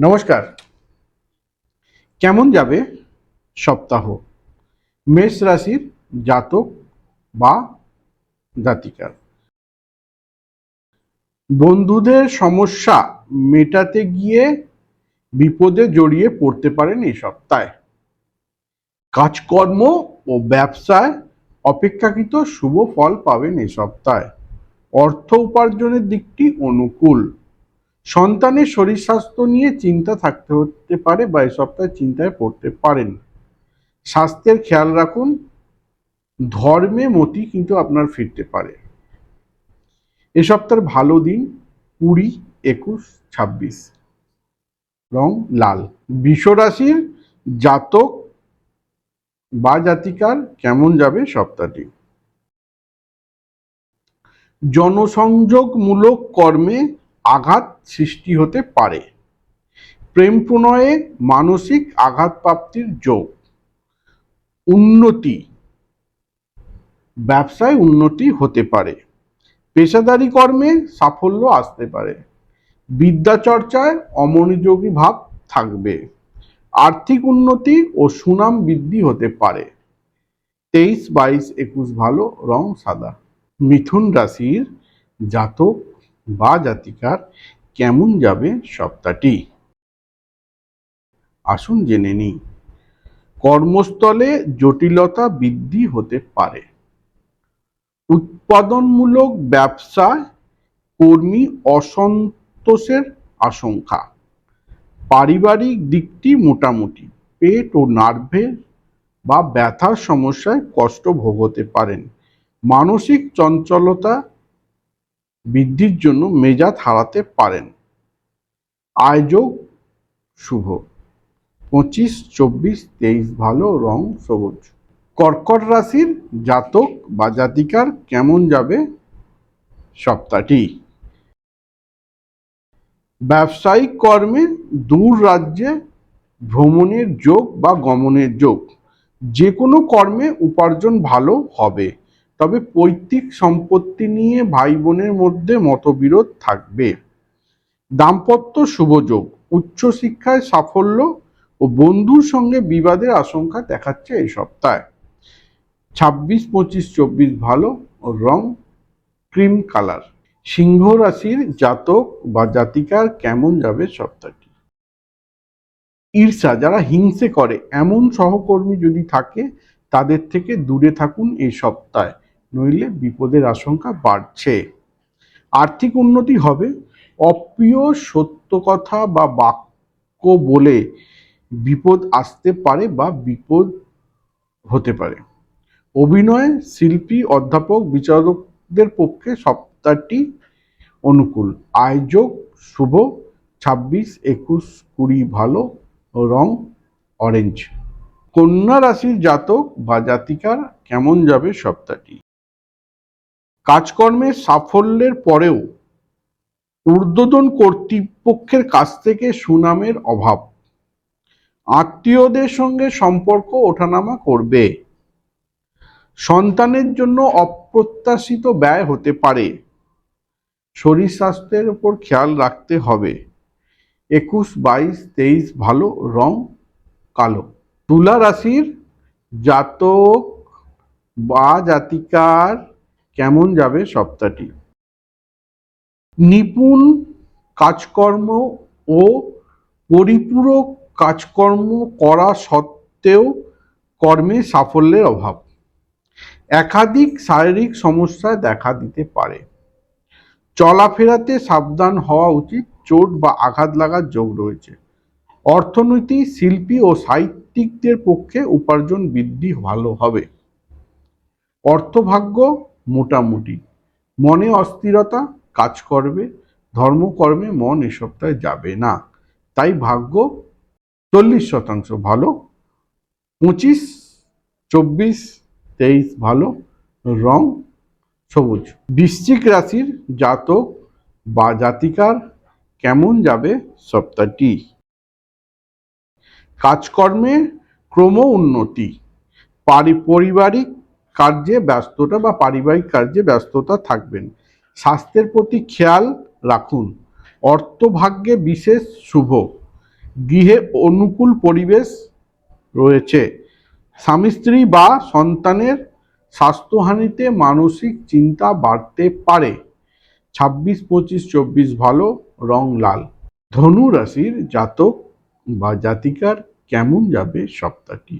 নমস্কার। কেমন যাবে সপ্তাহ? মেষ রাশির জাতক বা জাতিকার। বন্ধুদের সমস্যা মেটাতে গিয়ে বিপদে জড়িয়ে পড়তে পারেন এই সপ্তাহে। কাজকর্ম ও ব্যবসায় অপেক্ষাকৃত শুভ ফল পাবেন এই সপ্তাহে। অর্থ উপার্জনের দিকটি অনুকূল। সন্তানের শরীর স্বাস্থ্য নিয়ে চিন্তা থাকতে হতে পারে বা এই সপ্তাহে চিন্তায় পড়তে পারেন। স্বাস্থ্যের খেয়াল রাখুন, ধর্মে মতি কিন্তু আপনার ফিরতে পারে। এ সপ্তাহের ভালো দিন, কুড়ি একুশ ছাব্বিশ। রং লাল। বিশ্বরাশির জাতক বা জাতিকার কেমন যাবে সপ্তাহটি? জনসংযোগমূলক কর্মে আঘাত সৃষ্টি হতে পারে। প্রেম প্রণয়ে মানসিক আঘাত প্রাপ্তির যোগ। উন্নতি। ব্যবসায় উন্নতি হতে পারে। পেশাদারি কর্মে সাফল্য আসতে পারে। বিদ্যা চর্চায় অমনোযোগী ভাব থাকবে। আর্থিক উন্নতি ও সুনাম বৃদ্ধি হতে পারে। তেইশ বাইশ একুশ ভালো, রং সাদা। মিথুন রাশির জাতক বা জাতিকার কেমন যাবে সপ্তাহটি? আসুন জেনে নিই। কর্মস্থলে জটিলতা বৃদ্ধি হতে পারে। উৎপাদনমূলক ব্যবসায় কর্মী অসন্তোষের আশঙ্কা। পারিবারিক দিকটি মোটামুটি, পেট ও নার্ভের বা ব্যথার সমস্যায় কষ্ট ভোগতে পারেন। মানসিক চঞ্চলতা বৃদ্ধির জন্য মেজাজ হারাতে পারেন। আয়োজক শুভ। পঁচিশ, চব্বিশ, তেইশ, ভালো রং, সবুজ। কর্কট রাশির জাতক বা জাতিকার কেমন যাবে সপ্তাহটি? ব্যবসায়িক কর্মে দূর রাজ্যে ভ্রমণের যোগ বা গমনের যোগ। যে কোনো কর্মে উপার্জন ভালো হবে। তবে পৈতৃক সম্পত্তি নিয়ে ভাই বোনের মধ্যে মতবিরোধ থাকবে। দাম্পত্য শুভযোগ উচ্চশিক্ষায় সাফল্য ও বন্ধুর সঙ্গে বিবাদের আশঙ্কা দেখাচ্ছে এই সপ্তাহে। ছাব্বিশ, পঁচিশ, চব্বিশ ভালো রং, ক্রিম কালার। সিংহ রাশির জাতক বা জাতিকার কেমন যাবে সপ্তাহটি? ঈর্ষা, যারা হিংসে করে, এমন সহকর্মী যদি থাকে, তাদের থেকে দূরে থাকুন এই সপ্তাহে। নইলে বিপদের আশঙ্কা বাড়ছে। আর্থিক উন্নতি হবে। অপ্রিয় সত্য কথা বা বাক্য বলে বিপদ আসতে পারে বা বিপদ হতে পারে। অভিনয়, শিল্পী, অধ্যাপক, বিচারকদের পক্ষে সপ্তাহটি অনুকূল। আয়োজক শুভ। ছাব্বিশ, একুশ, কুড়ি ভালো, রং অরেঞ্জ। কন্যা রাশির জাতক বা জাতিকার কেমন যাবে সপ্তাহটি? কাজকর্মের সাফল্যের পরেও ঊর্ধ্বতন কর্তৃপক্ষের কাছ থেকে সুনামের অভাব। আত্মীয়দের সঙ্গে সম্পর্ক ওঠানামা করবে। সন্তানের জন্য অপ্রত্যাশিত ব্যয় হতে পারে। শরীর স্বাস্থ্যের উপর খেয়াল রাখতে হবে। একুশ, বাইশ, তেইশ, ভালো রং, কালো। তুলা রাশির জাতক বা জাতিকার কেমন যাবে সপ্তাহটি? নিপুণ কাজকর্ম ও পরিপূরক কাজকর্ম করা সত্ত্বেও কর্মে সাফল্যের অভাব। একাধিক শারীরিক সমস্যা দেখা দিতে পারে। চলাফেরাতে সাবধান হওয়া উচিত, চোট বা আঘাত লাগার যোগ রয়েছে। অর্থনীতি, শিল্পী ও সাহিত্যিকদের পক্ষে উপার্জন বৃদ্ধি ভালো হবে। অর্থভাগ্য মোটামুটি। মনে অস্থিরতা কাজ করবে, ধর্মকর্মে মন এ সপ্তাহে যাবে না। তাই ভাগ্য চল্লিশ শতাংশ ভালো, পঁচিশ, চব্বিশ, তেইশ ভালো, রং সবুজ। বৃশ্চিক রাশির জাতক বা জাতিকার কেমন যাবে সপ্তাহটি? কাজকর্মে ক্রম উন্নতি পারি- পারিবারিক কার্যে ব্যস্ততা বা পারিবারিক কার্যে ব্যস্ততা থাকবেন। স্বাস্থ্যের প্রতি খেয়াল রাখুন। অর্থভাগ্যে বিশেষ শুভ। গৃহে অনুকূল পরিবেশ রয়েছে। স্বামী, স্ত্রী বা সন্তানের স্বাস্থ্যহানিতে মানসিক চিন্তা বাড়তে পারে। ছাব্বিশ, পঁচিশ, চব্বিশ ভালো, রং লাল। ধনু রাশির জাতক বা জাতিকার কেমন যাবে সপ্তাহটি?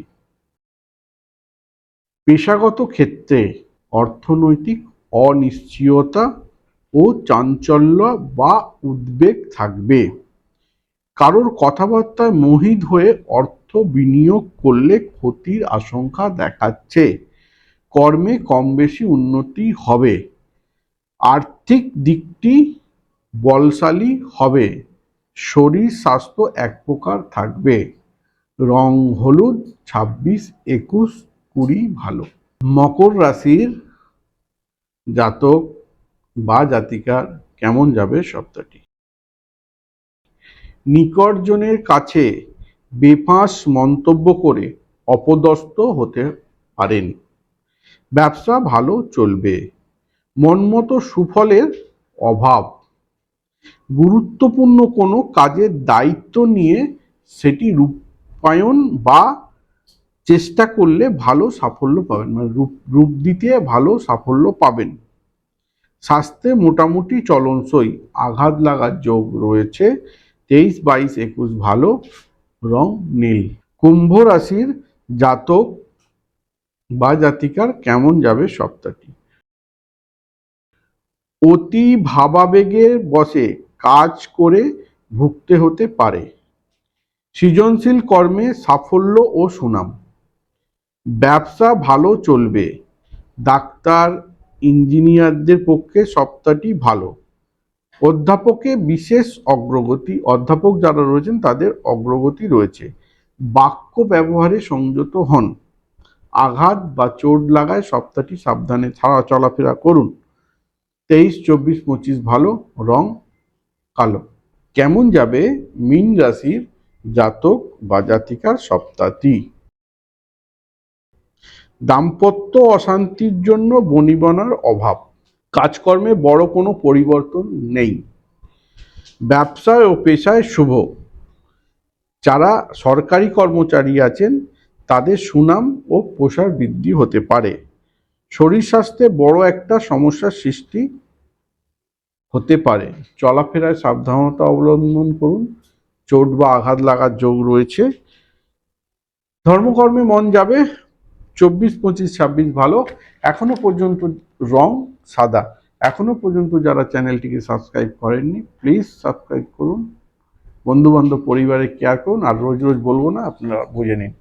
পেশাগত ক্ষেত্রে অর্থনৈতিক অনিশ্চয়তা ও চাঞ্চল্য বা উদ্বেগ থাকবে। কারোর কথাবার্তায় মোহিত হয়ে অর্থ বিনিয়োগ করলে ক্ষতির আশঙ্কা দেখাচ্ছে। কর্মে কম বেশি উন্নতি হবে। আর্থিক দিকটি বলশালী হবে। শরীর, স্বাস্থ্য এক প্রকার থাকবে। রং হলুদ, ছাব্বিশ, একুশ কুড়ি ভালো। মকর রাশির জাতক বা জাতিকার কেমন যাবে সপ্তাহটি নিকটজনের কাছে বেফাঁস মন্তব্য করে অপদস্থ হতে পারেন। ব্যবসা ভালো চলবে। মনমতো সুফলের অভাব। গুরুত্বপূর্ণ কোনো কাজের দায়িত্ব নিয়ে সেটি রূপায়ণ বা চেষ্টা করলে ভালো সাফল্য পাবেন। মানে রূপ রূপ দিতে ভালো সাফল্য পাবেন। স্বাস্থ্যে মোটামুটি চলনসই আঘাত লাগার যোগ রয়েছে। তেইশ, বাইশ, একুশ ভালো, রং নীল। কুম্ভ রাশির জাতক বা জাতিকার কেমন যাবে সপ্তাহটি? অতি ভাবাবেগের বসে কাজ করে ভুগতে হতে পারে। সৃজনশীল কর্মে সাফল্য ও সুনাম। ব্যবসা ভালো চলবে। ডাক্তার, ইঞ্জিনিয়ারদের পক্ষে সপ্তাহটি ভালো। অধ্যাপকে বিশেষ অগ্রগতি, অধ্যাপক যারা রয়েছেন তাদের অগ্রগতি রয়েছে। বাক্য ব্যবহারে সংযত হন। আঘাত বা চোট লাগায় সপ্তাহটি সাবধানে ছাড়া চলাফেরা করুন। তেইশ, চব্বিশ, পঁচিশ ভালো, রং কালো। কেমন যাবে? মিন রাশির জাতক বা জাতিকার সপ্তাহটি। দাম্পত্য অশান্তির জন্য বনিবনার অভাব। কাজকর্মে বড় কোনো পরিবর্তন নেই। ব্যবসায় ও পেশায় শুভ। যারা সরকারি কর্মচারী আছেন, তাদের সুনাম ও প্রসার বৃদ্ধি হতে পারে। শরীর স্বাস্থ্যে বড় একটা সমস্যার সৃষ্টি হতে পারে। চলাফেরায় সাবধানতা অবলম্বন করুন। চোট বা আঘাত লাগার যোগ রয়েছে। ধর্মকর্মে মন যাবে চব্বিশ, পঁচিশ, ছাব্বিশ ভালো, এখনও পর্যন্ত রং সাদা। এখনও পর্যন্ত যারা চ্যানেলটিকে সাবস্ক্রাইব করেননি, প্লিজ সাবস্ক্রাইব করুন। বন্ধুবান্ধব পরিবারে কেয়ার করুন, আর রোজ রোজ বলব না, আপনারা বুঝে নিন।